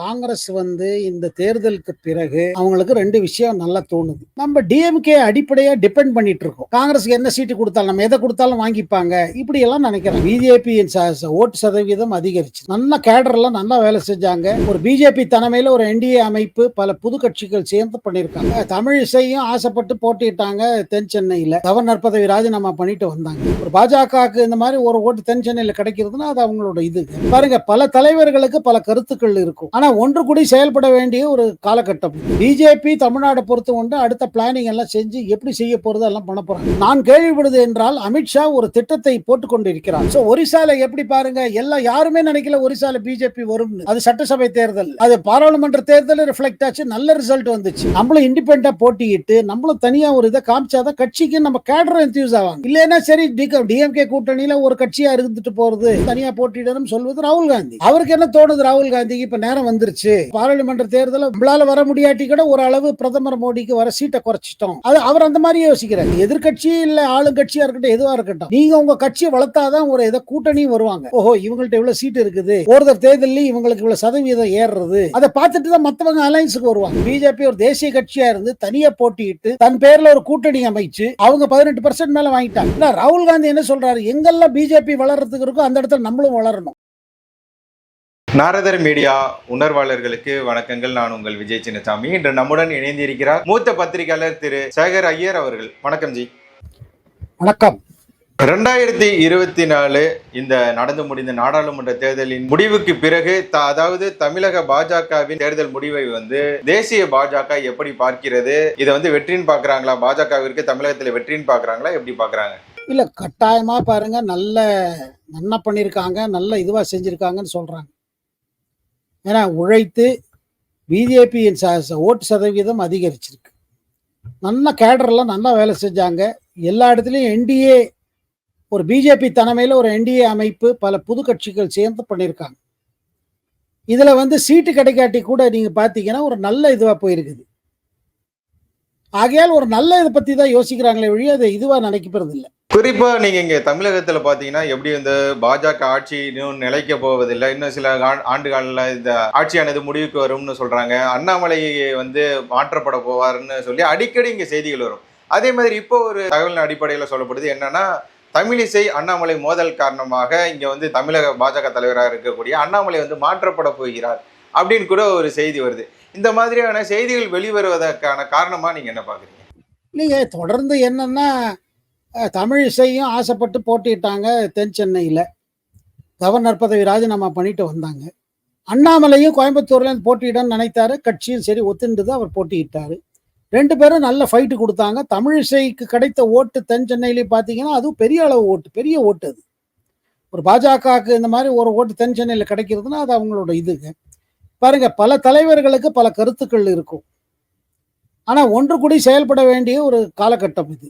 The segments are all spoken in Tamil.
காங்கிரஸ் வந்து இந்த தேர்தலுக்கு பிறகு அவங்களுக்கு ரெண்டு விஷயம் நல்லா தோணுது. நம்ம டிஎம்கே அடிப்படையா டிபெண்ட் பண்ணிட்டு இருக்கோம். காங்கிரஸ்க்கு என்ன சீட்டு கொடுத்தாலும் நம்ம எதை கொடுத்தாலும் வாங்கிப்பாங்க. இப்படி எல்லாம் நினைக்கிறேன் பிஜேபி ஓட்டு சதவீதம் அதிகரிச்சு. நல்ல கேடர் எல்லாம் நல்லா வேலை செஞ்சாங்க. ஒரு பிஜேபி தலைமையில ஒரு என்டிஏ அமைப்பு பல புது கட்சிகள் சேர்ந்து பண்ணிருக்காங்க தமிழ் இசையும் ஆசைப்பட்டு போட்டிட்டாங்க தென் சென்னையில. கவர்னர் பதவி ராஜினாமா பண்ணிட்டு வந்தாங்க. ஒரு பாஜகவுக்கு இந்த மாதிரி ஒரு ஓட்டு தென் சென்னையில கிடைக்கிறதுனா அது அவங்களோட இது. பாருங்க பல தலைவர்களுக்கு பல கருத்துக்கள் இருக்கும். ஆனால் ஒன்று கூடி செயல்பட வேண்டிய ஒரு காலகட்டம். பிஜேபி தமிழ்நாடு பொறுத்து கொண்டு அடுத்த பிளானிங் எல்லாம் செஞ்சு எப்படி செய்ய போறது எல்லாம் பண்ண போறாங்க. நான் கேள்விப்படுது என்றால் அமித்ஷா ஒரு திட்டத்தை போட்டுக்கொண்டு இருக்கிறார் சோ ஒரிசால எப்படி பாருங்க எல்லாம் யாருமே நினைக்கல ஒரிசால பிஜேபி வரும் அது சட்டசபை தேர்தல். அது பாராளுமன்ற தேர்தல் ரிஃப்ளெக்ட் ஆச்சு நல்ல ரிசல்ட் வந்துச்சு. நம்மளும் இண்டிபெண்டா போட்டியிட்டு நம்மளும் தனியா ஒரு இதை காமிச்சாதான் கட்சிக்கு நம்ம கேடர் என்யூஸ் ஆவாங்க. இல்லைன்னா சரி டிஎம்கே கூட்டணியில ஒரு கட்சியா இருந்துட்டு போறது தனியா போட்டியிடணும் சொல்வது ராகுல் காந்தி. அவருக்கு என்ன தோணுது ராகுல் காந்திக்கு? இப்ப நேரம் வந்துருச்சு. பாராளுமன்ற தேர்தல நம்மளால வர முடியாட்டி கூட ஒரு அளவு பிரதமர் மோடிக்கு வர சீட்டை குறைச்சிட்டோம். அது அவர் அந்த மாதிரி யோசிக்கிறார். எதிர்கட்சி இல்ல ஆளுங்கட்சியா இருக்கட்டும் எதுவா இருக்கட்டும் நீங்க உங்க கட்சியை வளர்த்தாதான் ஒரு ஏதோ கூட்டணியும் வருவாங்க. ஓஹோ இவங்கள்ட்ட இவ்வளவு சீட் இருக்குது. ஒருத்தர் தேர்தலையும் இவங்களுக்கு இவ்வளவு சதவீதம் ஏறுறது. அதை பார்த்துட்டு தான் மத்தவங்க அலைன்ஸுக்கு வருவாங்க. பிஜேபி ஒரு தேசிய கட்சியா இருந்து தனியா போட்டியிட்டு தன் பேர்ல ஒரு கூட்டணி அமைச்சு அவங்க பதினெட்டு பர்சன்ட் மேல வாங்கிட்டாங்க. ராகுல் காந்தி என்ன சொல்றாரு? எங்கெல்லாம் பிஜேபி வளர்றதுக்கு இருக்கோ அந்த இடத்துல நம்மளும் வளரணும். நாரதர் மீடியா உணர்வாளர்களுக்கு வணக்கங்கள். நான் உங்கள் விஜய் சின்னசாமி. இன்று நம்முடன் இணைந்திருக்கிறார் மூத்த பத்திரிகையாளர் திரு சேகர் ஐயர் அவர்கள். வணக்கம் ஜி. வணக்கம். ரெண்டாயிரத்தி இருபத்தி நாலு இந்த நடந்து முடிந்த நாடாளுமன்ற தேர்தலின் முடிவுக்கு பிறகு அதாவது தமிழக பாஜகவின் தேர்தல் முடிவை வந்து தேசிய பாஜக எப்படி பார்க்கிறது? இதை வந்து வெற்றின்னு பாக்குறாங்களா பாஜகவிற்கு தமிழகத்துல வெற்றின்னு பாக்குறாங்களா எப்படி பாக்குறாங்க இல்ல கட்டாயமா பாருங்க நல்ல நன்னா பண்ணியிருக்காங்க நல்ல இதுவா செஞ்சிருக்காங்கன்னு சொல்றாங்க. ஏன்னா உழைத்து பிஜேபியின் ச ஓட்டு சதவீதம் அதிகரிச்சிருக்கு. நல்ல கேடர்லாம் நல்லா வேலை செஞ்சாங்க. எல்லா இடத்துலையும் என்டிஏ ஒரு பிஜேபி தலைமையில் ஒரு என்டிஏ அமைப்பு பல புது கட்சிகள் சேர்ந்து பண்ணியிருக்காங்க. இதில் வந்து சீட்டு கிடைக்காட்டி கூட நீங்கள் பார்த்தீங்கன்னா ஒரு நல்ல இதுவாக போயிருக்குது. ஆகையால் ஒரு நல்ல இதை பற்றி தான் யோசிக்கிறாங்களே வழி அதை இதுவாக நினைக்கப்படுறது குறிப்பாக நீங்கள் இங்கே தமிழகத்தில் பார்த்தீங்கன்னா எப்படி இந்த பாஜக ஆட்சி இன்னும் நிலைக்க போவதில்லை. இன்னும் சில ஆண்டு காலங்களில் இந்த ஆட்சியானது முடிவுக்கு வரும்னு சொல்கிறாங்க அண்ணாமலை வந்து மாற்றப்பட போவார்னு சொல்லி அடிக்கடி இங்கே செய்திகள் வரும். அதே மாதிரி இப்போ ஒரு தகவலின் அடிப்படையில் சொல்லப்படுது என்னன்னா தமிழிசை அண்ணாமலை மோதல் காரணமாக இங்கே வந்து தமிழக பாஜக தலைவராக இருக்கக்கூடிய அண்ணாமலை வந்து மாற்றப்பட போகிறார் அப்படின்னு கூட ஒரு செய்தி வருது. இந்த மாதிரியான செய்திகள் வெளிவருவதற்கான காரணமாக நீங்க என்ன பார்க்குறீங்க நீங்கள் தொடர்ந்து என்னன்னா தமிழ் இசையும் ஆசைப்பட்டு போட்டிட்டாங்க தென் சென்னையில். கவர்னர் பதவி ராஜினாமா பண்ணிட்டு வந்தாங்க. அண்ணாமலையும் கோயம்புத்தூர்ல போட்டியிடன்னு நினைத்தாரு. கட்சியும் சரி ஒத்துண்டுது அவர் போட்டியிட்டாரு. ரெண்டு பேரும் நல்ல ஃபைட்டு கொடுத்தாங்க. தமிழ் இசைக்கு கிடைத்த ஓட்டு தென் சென்னையிலேயே பார்த்தீங்கன்னா அதுவும் பெரிய அளவு ஓட்டு பெரிய ஓட்டு அது. ஒரு பாஜகவுக்கு இந்த மாதிரி ஒரு ஓட்டு தென் சென்னையில் கிடைக்கிறதுனா அது அவங்களோட இதுங்க பாருங்க பல தலைவர்களுக்கு பல கருத்துக்கள் இருக்கும். ஆனால் ஒன்று கூடி செயல்பட வேண்டிய ஒரு காலகட்டம் இது.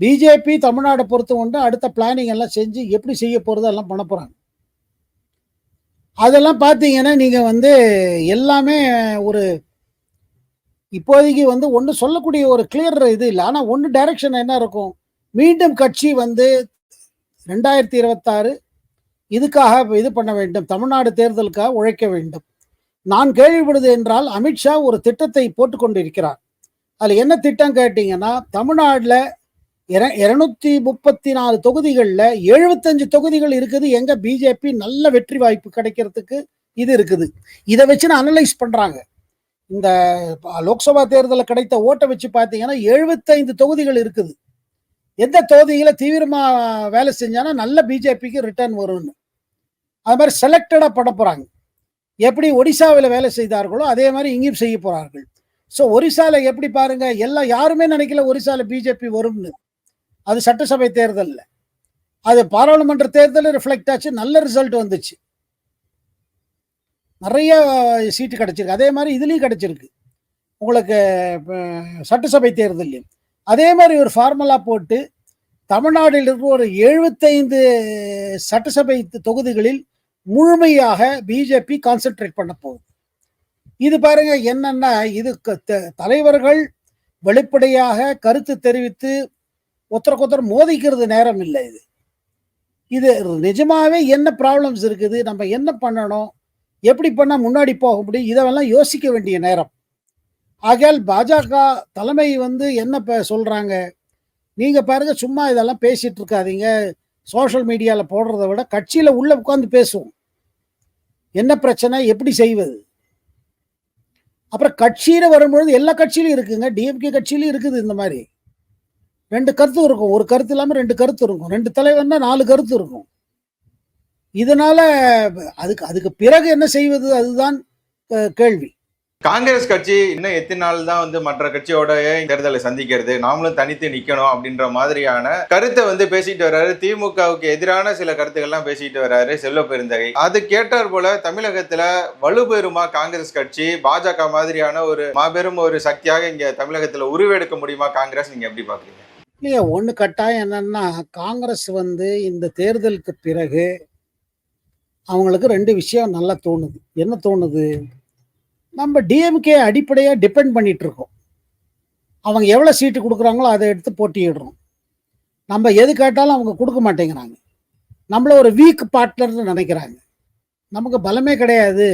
பிஜேபி தமிழ்நாடு பொறுத்து கொண்டு அடுத்த பிளானிங் எல்லாம் செஞ்சு எப்படி செய்ய போகிறது எல்லாம் பண்ண போகிறாங்க அதெல்லாம் பார்த்தீங்கன்னா நீங்கள் வந்து எல்லாமே ஒரு இப்போதைக்கு வந்து ஒன்று சொல்லக்கூடிய ஒரு கிளியர் இது இல்லை. ஆனால் ஒன்று டைரக்ஷன் என்ன இருக்கும்? மீண்டும் கட்சி வந்து ரெண்டாயிரத்தி இருபத்தாறு இதுக்காக இது பண்ண வேண்டும். தமிழ்நாடு தேர்தலுக்காக உழைக்க வேண்டும். நான் கேள்விப்படுது என்றால் அமித்ஷா ஒரு திட்டத்தை போட்டுக்கொண்டு இருக்கிறார் அதில் என்ன திட்டம் கேட்டிங்கன்னா தமிழ்நாட்டில் இருநூத்தி முப்பத்தி நாலு தொகுதிகளில் எழுபத்தஞ்சு தொகுதிகள் இருக்குது. எங்க பிஜேபி நல்ல வெற்றி வாய்ப்பு கிடைக்கிறதுக்கு இது இருக்குது. இதை வச்சு நான் அனலைஸ் பண்றாங்க. இந்த லோக்சபா தேர்தலில் கிடைத்த ஓட்டை வச்சு பார்த்தீங்கன்னா எழுபத்தைந்து தொகுதிகள் இருக்குது. எந்த தொகுதியில் தீவிரமா வேலை செஞ்சானா நல்ல பிஜேபிக்கு ரிட்டர்ன் வரும்னு. அது மாதிரி செலக்டடா பண்ண போறாங்க. எப்படி ஒடிசாவில் வேலை செய்தார்களோ அதே மாதிரி இங்கேயும் செய்ய போறார்கள். ஸோ ஒரிசால எப்படி பாருங்க எல்லாம் யாருமே நினைக்கல ஒரிசால பிஜேபி வரும்னு. அது சட்டசபை தேர்தலில். அது பாராளுமன்ற தேர்தலில் ரிஃப்ளெக்ட் ஆச்சு நல்ல ரிசல்ட் வந்துச்சு. நிறைய சீட்டு கிடச்சிருக்கு. அதே மாதிரி இதுலேயும் கிடச்சிருக்கு. உங்களுக்கு சட்டசபை தேர்தலையும் அதே மாதிரி ஒரு ஃபார்முலா போட்டு தமிழ்நாட்டில் இருக்கிற ஒரு எழுபத்தைந்து சட்டசபை தொகுதிகளில் முழுமையாக பிஜேபி கான்சென்ட்ரேட் பண்ண போகுது. இது பாருங்க என்னன்னா இது க- த- தலைவர்கள் வெளிப்படையாக கருத்து தெரிவித்து ஒருத்தருக்கொத்தர் மோதிக்கிறது நேரம் இல்லை இது. இது நிஜமாவே என்ன ப்ராப்ளம்ஸ் இருக்குது நம்ம என்ன பண்ணணும் எப்படி பண்ணால் முன்னாடி போக முடியும் இதெல்லாம் யோசிக்க வேண்டிய நேரம். ஆகையால் பாஜக தலைமை வந்து என்ன ப- சொல்றாங்க நீங்க பாருங்க சும்மா இதெல்லாம் பேசிட்டு இருக்காதீங்க. சோஷியல் மீடியாவில் போடுறத விட கட்சியில உள்ள உட்காந்து பேசுவோம். என்ன பிரச்சனை எப்படி செய்வது? அப்புறம் கட்சியில வரும்பொழுது எல்லா கட்சியிலும் இருக்குங்க. டிஎம்கே கட்சியிலும் இருக்குது இந்த மாதிரி. ரெண்டு கருத்து இருக்கும். ஒரு கருத்து இல்லாம ரெண்டு கருத்து இருக்கும். ரெண்டு தலைவர்னா நாலு கருத்து இருக்கும். இதனால அதுக்கு அதுக்கு பிறகு என்ன செய்வது? அதுதான் கேள்வி. காங்கிரஸ் கட்சி இன்னும் எத்தனை நாள் தான் வந்து மற்ற கட்சியோட தேர்தலை சந்திக்கிறது? நாமளும் தனித்து நிக்கணும் அப்படின்ற மாதிரியான கருத்தை வந்து பேசிட்டு வர்றாரு. திமுகவுக்கு எதிரான சில கருத்துக்கள்லாம் பேசிட்டு வர்றாரு செல்வ பெருந்தகை. அது கேட்டார் போல தமிழகத்துல வலுப்பெறுமா காங்கிரஸ் கட்சி? பாஜக மாதிரியான ஒரு மாபெரும் ஒரு சக்தியாக இங்க தமிழகத்துல உருவெடுக்க முடியுமா காங்கிரஸ்? நீங்க எப்படி பாக்குறீங்க? இல்லையா ஒன்று கட்டாயம் என்னன்னா காங்கிரஸ் வந்து இந்த தேர்தலுக்கு பிறகு அவங்களுக்கு ரெண்டு விஷயம் நல்லா தோணுது. என்ன தோணுது? நம்ம டிஎம்கே அடிப்படையாக டிபெண்ட் பண்ணிட்டு இருக்கோம் அவங்க எவ்வளோ சீட்டு கொடுக்குறாங்களோ அதை எடுத்து போட்டியிடுறோம். நம்ம எது கேட்டாலும் அவங்க கொடுக்க மாட்டேங்கிறாங்க. நம்மள ஒரு வீக் பார்ட்னர்னு நினைக்கிறாங்க. நமக்கு பலமே கிடையாது.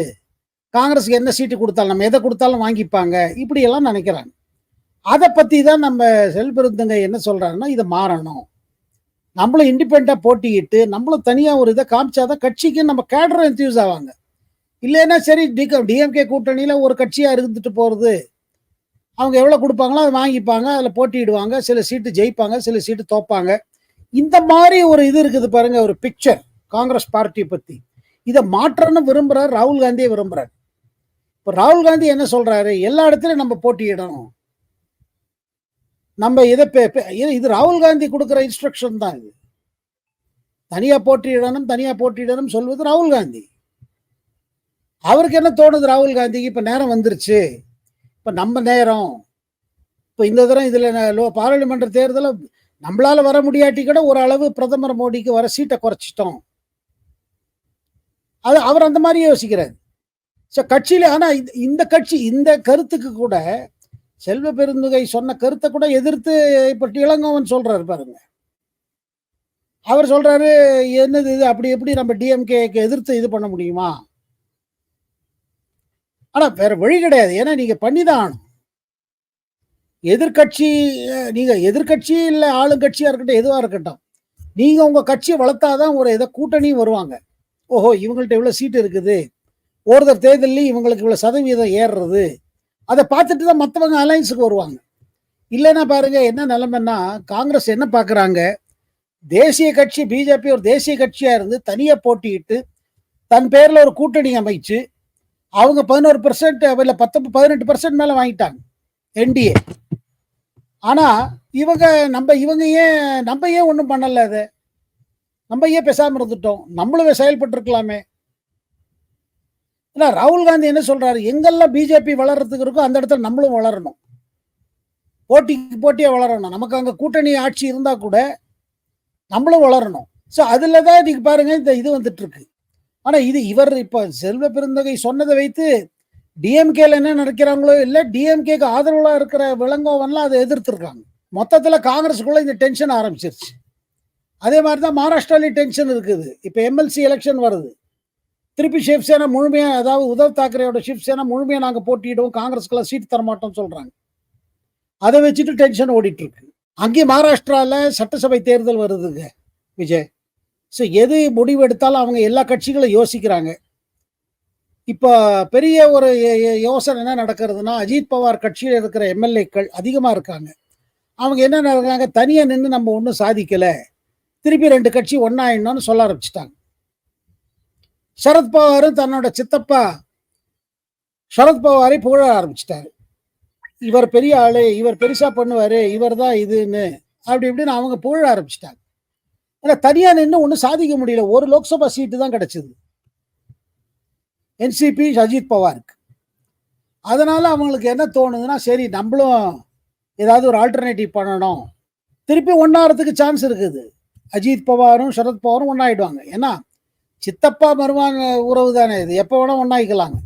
காங்கிரஸுக்கு என்ன சீட்டு கொடுத்தாலும் நம்ம எதை கொடுத்தாலும் வாங்கிப்பாங்க. இப்படியெல்லாம் நினைக்கிறாங்க. அதை பற்றி தான் நம்ம செல்பெருந்தங்க என்ன சொல்கிறாருன்னா இதை மாறணும். நம்மளும் இண்டிபெண்ட்டாக போட்டியிட்டு நம்மளும் தனியாக ஒரு இதை காமிச்சாதான் கட்சிக்கு நம்ம கேடரும் என்த்யூஸ் ஆவாங்க. இல்லைன்னா சரி டிஎம்கே கூட்டணியில் ஒரு கட்சியாக இருந்துட்டு போகிறது அவங்க எவ்வளோ கொடுப்பாங்களோ அதை வாங்கிப்பாங்க அதில் போட்டியிடுவாங்க சில சீட்டு ஜெயிப்பாங்க சில சீட்டு தோப்பாங்க. இந்த மாதிரி ஒரு இது இருக்குது பாருங்க ஒரு பிக்சர் காங்கிரஸ் பார்ட்டியை பற்றி இதை மாற்றணும்னு விரும்புகிறார் ராகுல் காந்தியை விரும்புகிறார் இப்போ ராகுல் காந்தி என்ன சொல்கிறாரு எல்லா இடத்துலையும் நம்ம போட்டியிடணும். நம்ம இதை இது ராகுல் காந்தி கொடுக்குற இன்ஸ்ட்ரக்ஷன் தான் இது. தனியா போட்டியிடணும் தனியா போட்டியிடணும் சொல்வது ராகுல் காந்தி. அவருக்கு என்ன தோணுது ராகுல் காந்திக்கு? இப்ப நேரம் வந்துருச்சு. இப்ப நம்ம நேரம். இப்ப இந்த தடவை இதுல பாராளுமன்ற தேர்தல நம்மளால வர முடியாட்டி கூட ஒரு அளவு பிரதமர் மோடிக்கு வர சீட்டை குறைச்சிட்டோம். அது அவர் அந்த மாதிரி யோசிக்கிறார். ஸோ கட்சியில ஆனா இந்த- இந்த கட்சி இந்த கருத்துக்கு கூட செல்வ பெருந்துகை சொன்ன கருத்தை கூட எதிர்த்து இப்ப இளங்கோவன் சொல்றாரு பாருங்க. அவர் சொல்றாரு என்னது இது? அப்படி எப்படி நம்ம டிஎம்கேக்கு எதிர்த்து இது பண்ண முடியுமா? ஆனா வேற வழி கிடையாது. ஏன்னா நீங்க பண்ணிதான் ஆகணும் எதிர்கட்சி நீங்க எதிர்கட்சி இல்ல ஆளுங்கட்சியா இருக்கட்டும் எதுவா இருக்கட்டும் நீங்க உங்க கட்சியை வளர்த்தாதான் ஒரு எதை கூட்டணி வருவாங்க. ஓஹோ இவங்கள்ட்ட இவ்வளவு சீட்டு இருக்குது. ஒருத்தர் தேர்தலையும் இவங்களுக்கு இவ்வளவு சதவீதம் ஏறுறது. அதை பார்த்துட்டு தான் மற்றவங்க அலைன்ஸுக்கு வருவாங்க. இல்லைன்னா பாருங்க என்ன நிலைமைன்னா காங்கிரஸ் என்ன பார்க்குறாங்க? தேசிய கட்சி பிஜேபி ஒரு தேசிய கட்சியாக இருந்து தனியாக போட்டியிட்டு தன் பேரில் ஒரு கூட்டணி அமைச்சு அவங்க பதினோரு பர்சன்ட் இல்லை பத்து பதினெட்டு பர்சன்ட் மேலே வாங்கிட்டாங்க என்டிஏ ஆனால் இவங்க நம்ம இவங்க ஏன் நம்ம ஏன் ஒன்றும் பண்ணலை அதை? நம்ம ஏன் பேசாமல் இருந்துட்டோம்? நம்மளும் செயல்பட்டுருக்கலாமே. ஏன்னா ராகுல் காந்தி என்ன சொல்றாரு? எங்கெல்லாம் பிஜேபி வளர்றதுக்கு இருக்கோ அந்த இடத்துல நம்மளும் வளரணும். போட்டிக்கு போட்டியாக வளரணும். நமக்கு அங்கே கூட்டணி ஆட்சி இருந்தால் கூட நம்மளும் வளரணும். ஸோ அதில் தான் இன்னைக்கு பாருங்க இந்த இது வந்துட்டு இருக்கு ஆனால் இது இவர் இப்போ செல்வ பெருந்தகை சொன்னதை வைத்து டிஎம்கேல என்ன நினைக்கிறாங்களோ இல்லை டிஎம்கேக்கு ஆதரவுலாம் இருக்கிற விலங்கோவன்லாம் அதை எதிர்த்துருக்காங்க. மொத்தத்தில் காங்கிரஸுக்குள்ள இந்த டென்ஷன் ஆரம்பிச்சிருச்சு. அதே மாதிரி தான் மகாராஷ்டிராலையும் டென்ஷன் இருக்குது. இப்போ எம்எல்சி எலெக்ஷன் வருது. திருப்பி சிவசேனா முழுமையா அதாவது உத்தவ் தாக்கரேயோட சிவசேனா முழுமையா நாங்க போட்டியிடுவோம் காங்கிரஸ்க்குலாம் சீட் தரமாட்டோம்னு சொல்கிறாங்க சொல்றாங்க. அதை வச்சுட்டு டென்ஷன் ஓடிட்டு இருக்கு அங்கேயும் மகாராஷ்டிராவில் சட்டசபை தேர்தல் வருதுங்க விஜய். ஸோ எது முடிவு எடுத்தாலும் அவங்க எல்லா கட்சிகளும் யோசிக்கிறாங்க. இப்போ பெரிய ஒரு யோசனை என்ன நடக்கிறதுனா அஜித் பவார் கட்சியில் இருக்கிற எம்எல்ஏக்கள் அதிகமாக இருக்காங்க. அவங்க என்ன நடக்கிறாங்க தனியாக நின்று நம்ம ஒன்றும் சாதிக்கலை. திருப்பி ரெண்டு கட்சி ஒன்றாயிடணும்னு சொல்ல ஆரம்பிச்சிட்டாங்க. சரத்பவாரும் தன்னோட சித்தப்பா சரத்பவாரை புகழ ஆரம்பிச்சிட்டாரு. இவர் பெரிய ஆளு இவர் பெருசா பண்ணுவாரு இவர் தான் இதுன்னு அப்படி இப்படின்னு அவங்க புகழ ஆரம்பிச்சிட்டாங்க. ஆனா தனியா நின்று ஒன்றும் சாதிக்க முடியல. ஒரு லோக்சபா சீட்டு தான் கிடைச்சது. என்சிபி அஜித் பவாருக்கு. அதனால அவங்களுக்கு என்ன தோணுதுன்னா சரி நம்மளும் ஏதாவது ஒரு ஆல்டர்னேட்டிவ் பண்ணணும். திருப்பி ஒன்னாகிறதுக்கு சான்ஸ் இருக்குது. அஜித் பவாரும் சரத்பவாரும் ஒன்னாயிடுவாங்க ஏன்னா சித்தப்பா மருமான் உறவு தானே இது? எப்போ வேணா ஒன்னாயிக்கலாங்க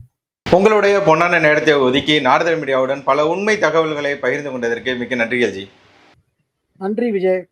உங்களுடைய பொன்னான நேரத்தை ஒதுக்கி நாரதர் மீடியாவுடன் பல உண்மை தகவல்களை பகிர்ந்து கொண்டதற்கு மிக்க நன்றிகள் ஜி நன்றி விஜய்.